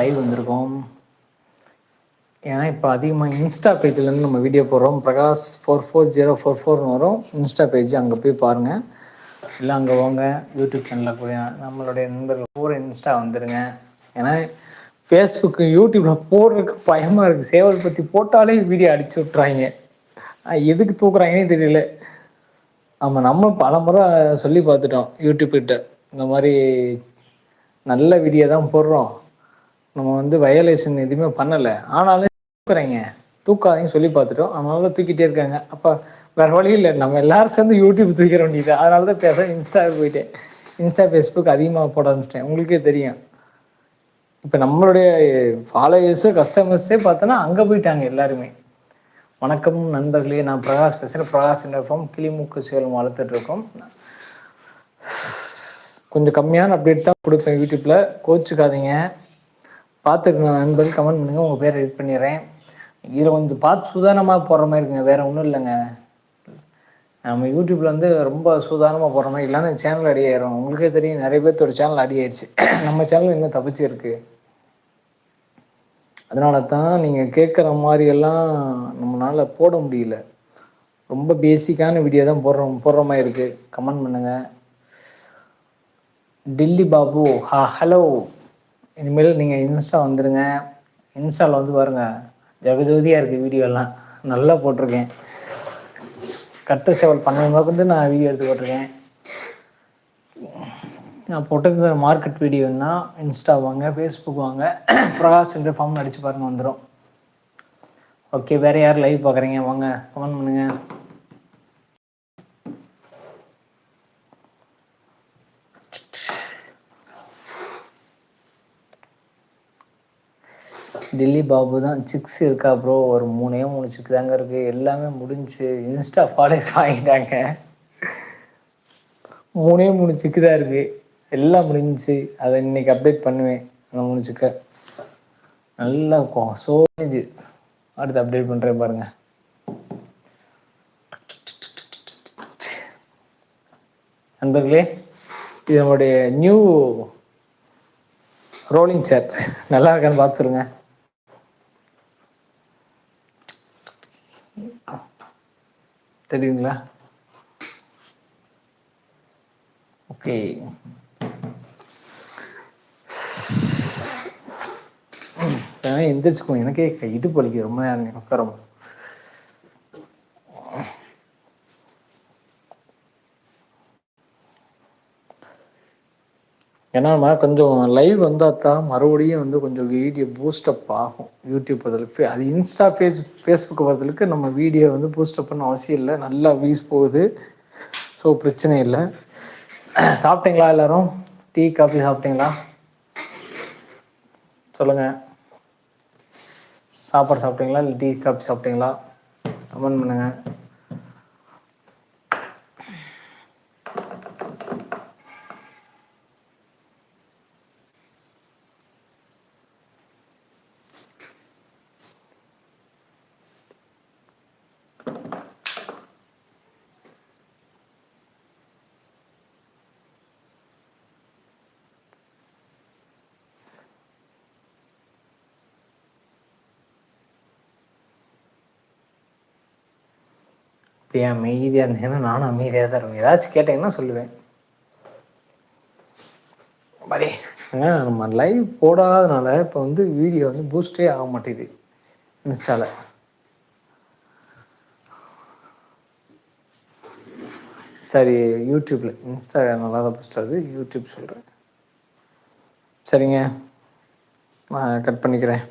Live வந்திருக்கோம். ஏன்னா இப்போ அதிகமாக இன்ஸ்டா பேஜ்லேருந்து நம்ம வீடியோ போடுறோம். Prakash four four zero four ஃபோர்னு வரும். இன்ஸ்டா பேஜ் அங்கே போய் பாருங்கள் இல்லை அங்கே வாங்க. யூடியூப் சேனலில் போய் நம்மளுடைய நண்பர்கள் பூரா இன்ஸ்டா வந்துடுங்க ஏன்னா ஃபேஸ்புக்கு யூடியூப்பில் போடுறதுக்கு பயமாக இருக்குது சேவல் பற்றி போட்டாலே வீடியோ அடிச்சு விட்றாங்க எதுக்கு தூக்குறாங்கன்னே தெரியல. ஆமாம் நம்ம பல முறை சொல்லி பார்த்துட்டோம். யூடியூப்கிட்ட இந்த மாதிரி நல்ல வீடியோ தான் போடுறோம். நம்ம வந்து வயலேஷன் எதுவுமே பண்ணலை. ஆனாலும் தூக்குறீங்க. தூக்காதீங்கன்னு சொல்லி பார்த்துட்டோம். அதனால தூக்கிட்டே இருக்காங்க. அப்போ வேறு வழி இல்லை. நம்ம எல்லாரும் சேர்ந்து யூடியூப் தூக்கிற வேண்டியது அதனால தான் பேச இன்ஸ்டா போயிட்டேன். இன்ஸ்டா ஃபேஸ்புக் அதிகமாக போட ஆரம்பிச்சிட்டேன். உங்களுக்கே தெரியும். இப்போ நம்மளுடைய ஃபாலோயர்ஸு கஸ்டமர்ஸே பார்த்தோன்னா அங்கே போயிட்டாங்க எல்லாருமே. வணக்கம் நண்பர்களே நான் பிரகாஷ் பேசுகிறேன் பிரகாஷ் என்ற கிளிமுக்கு சேலம் வளர்த்துட்ருக்கோம் கொஞ்சம் கம்மியான அப்டேட் தான் கொடுப்பேன் யூடியூப்பில் கோச்சுக்காதீங்க. பார்த்துருங்க நண்பர்கள் கமெண்ட் பண்ணுங்கள் உங்கள் பேரை எடிட் பண்ணிடுறேன். இதில் கொஞ்சம் பார்த்து சுதாரணமாக போடுற மாதிரி இருக்குங்க வேறு ஒன்றும் இல்லைங்க. நம்ம யூடியூப்பில் வந்து ரொம்ப சுதாரணமாக போடுற மாதிரி இல்லைன்னா சேனல் அடி ஆயிரும். உங்களுக்கே தெரியும் நிறைய பேர்த்தோட சேனல் அடி ஆயிடுச்சு நம்ம சேனல் இன்னும் தப்பிச்சு இருக்கு அதனால தான் நீங்கள் கேட்குற மாதிரியெல்லாம் நம்மளால் போட முடியல. ரொம்ப பேசிக்கான வீடியோ தான் போடுறோம் போடுற மாதிரி இருக்குது கமெண்ட் பண்ணுங்கள் டில்லி பாபு ஹா ஹலோ இனிமேல் நீங்கள் இன்ஸ்டா வந்துடுங்க இன்ஸ்டாவில் வந்து பாருங்கள் ஜெகஜோதியாக இருக்குது வீடியோலாம். நல்லா போட்டிருக்கேன். கட்டு சேவல் பண்ணை முதற்கொண்டு நான் வீடியோ எடுத்து போட்டிருக்கேன். நான் போட்டது மார்க்கெட் வீடியோன்னா இன்ஸ்டா வாங்க ஃபேஸ்புக் வாங்க. பிரகாஷ் என்ற ஃபார்ம் அடித்து பாருங்கள் வந்துடும் ஓகே வேறு யார் லைவ் பார்க்குறீங்க வாங்க கமெண்ட் பண்ணுங்கள் டெல்லி பாபு தான் சிக்ஸ் இருக்கா ப்ரோ ஒரு மூணே மூணு சிக்கு தாங்க இருக்குது எல்லாமே முடிஞ்சு இன்ஸ்டா ஃபாலோஸ் வாங்கிட்டாங்க. மூணே மூணு சிக்கு தான் இருக்குது எல்லாம் முடிஞ்சு. அதை இன்னைக்கு அப்டேட் பண்ணுவேன். அந்த மூணு சிக்கை நல்லா இருக்கும். சோஞ்சு அடுத்து அப்டேட் பண்ணுறேன் பாருங்கள் நண்பர்களே இது நம்முடைய நியூ ரோலிங் சேர் நல்லா இருக்கான்னு பார்த்து சொல்லுங்கள் தெரியுங்களா? ஓகே. எந்திரிச்சுக்கோ எனக்கே இடுப்பு வலிக்கு ரொம்ப நேரம் உட்காரம் ஏன்னா கொஞ்சம் லைவ் வந்தால் தான் மறுபடியும் வந்து கொஞ்சம் வீடியோ பூஸ்டப் ஆகும். யூடியூப் வரதுக்கு அது இன்ஸ்டா ஃபேஸ் ஃபேஸ்புக் வரதுக்கு நம்ம வீடியோ வந்து பூஸ்டப் பண்ண அவசியம் இல்லை. நல்லா வியூஸ் போகுது. ஸோ பிரச்சனை இல்லை. சாப்பிட்டீங்களா எல்லோரும்? டீ காஃபி சாப்பிட்டீங்களா? சொல்லுங்கள் சாப்பாடு சாப்பிட்டீங்களா? இல்லை டீ காஃபி சாப்பிட்டீங்களா? கமெண்ட் பண்ணுங்கள் இப்படி அமைதியாக இருந்தேன்னா நானும் அமைதியாக தான் இருப்பேன். ஏதாச்சும் கேட்டீங்கன்னா சொல்லுவேன். படி நம்ம லைவ் போடாதனால இப்போ வந்து வீடியோ வந்து பூஸ்டே ஆக மாட்டேங்குது. இன்ஸ்டாவில் சரி யூடியூப்பில் இன்ஸ்டா நல்லா தான் பூஸ்ட் ஆகுது. யூடியூப் சொல்கிறேன் சரிங்க. நான் கட் பண்ணிக்கிறேன்.